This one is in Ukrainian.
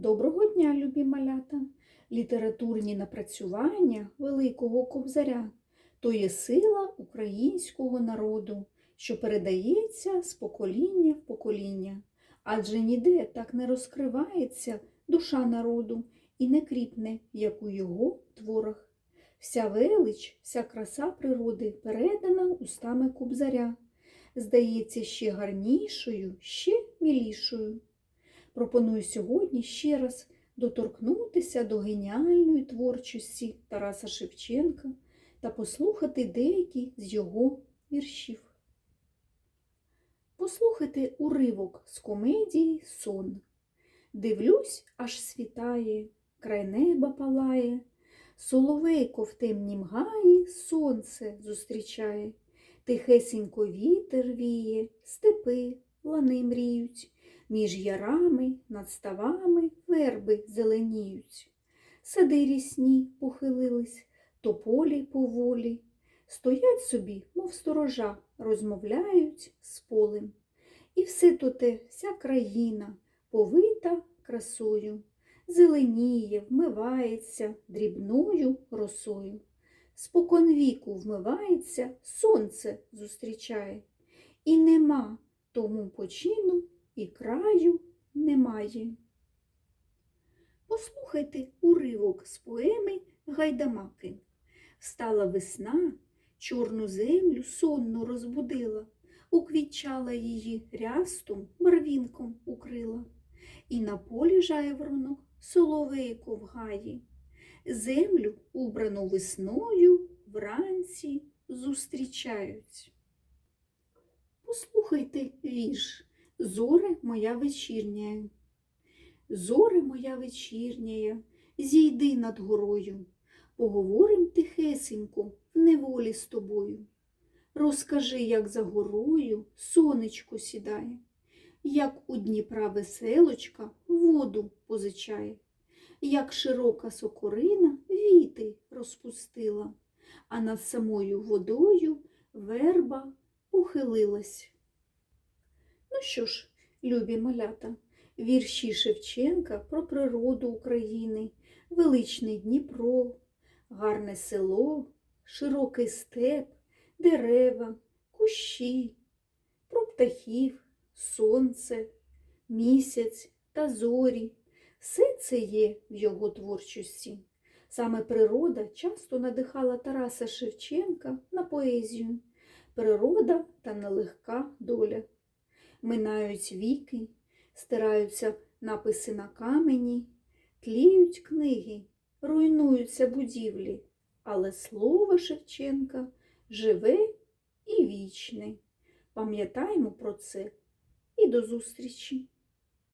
Доброго дня, любі малята! Літературні напрацювання Великого Кобзаря то є сила українського народу, що передається з покоління в покоління. Адже ніде так не розкривається душа народу і не кріпне, як у його творах. Вся велич, вся краса природи передана устами Кобзаря, здається ще гарнішою, ще мілішою. Пропоную сьогодні ще раз доторкнутися до геніальної творчості Тараса Шевченка та послухати деякі з його віршів. Послухайте уривок з комедії Сон. Дивлюсь, аж світає, край неба палає, соловейко в темнім гаї сонце зустрічає, тихесенько вітер віє, степи, лани мріють. Між ярами, над ставами верби зеленіють. Сади рісні похилились, тополі поволі. Стоять собі, мов сторожа, розмовляють з полем. І все то те, вся країна, повита красою, зеленіє, вмивається дрібною росою. Спокон віку вмивається, сонце зустрічає, і нема тому почину і краю немає. Послухайте уривок з поеми Гайдамаки. Встала весна, чорну землю сонно розбудила, уквітчала її рястом, барвінком укрила. І на полі жайворонок соловейко в. Землю, убрану весною, вранці зустрічають. Послухайте вірш. Зоре моя вечірняя. Зоре моя вечірняя, зійди над горою, поговорим тихесенько в неволі з тобою. Розкажи, як за горою сонечко сідає, як у Дніпра веселочка воду позичає, як широка сокорина віти розпустила, а над самою водою верба похилилась. Ну що ж, любі малята, вірші Шевченка про природу України, величний Дніпро, гарне село, широкий степ, дерева, кущі, про птахів, сонце, місяць та зорі. Все це є в його творчості. Саме природа часто надихала Тараса Шевченка на поезію. Природа та нелегка доля. Минають віки, стираються написи на камені, тліють книги, руйнуються будівлі, але слово Шевченка живе і вічне. Пам'ятаємо про це і до зустрічі!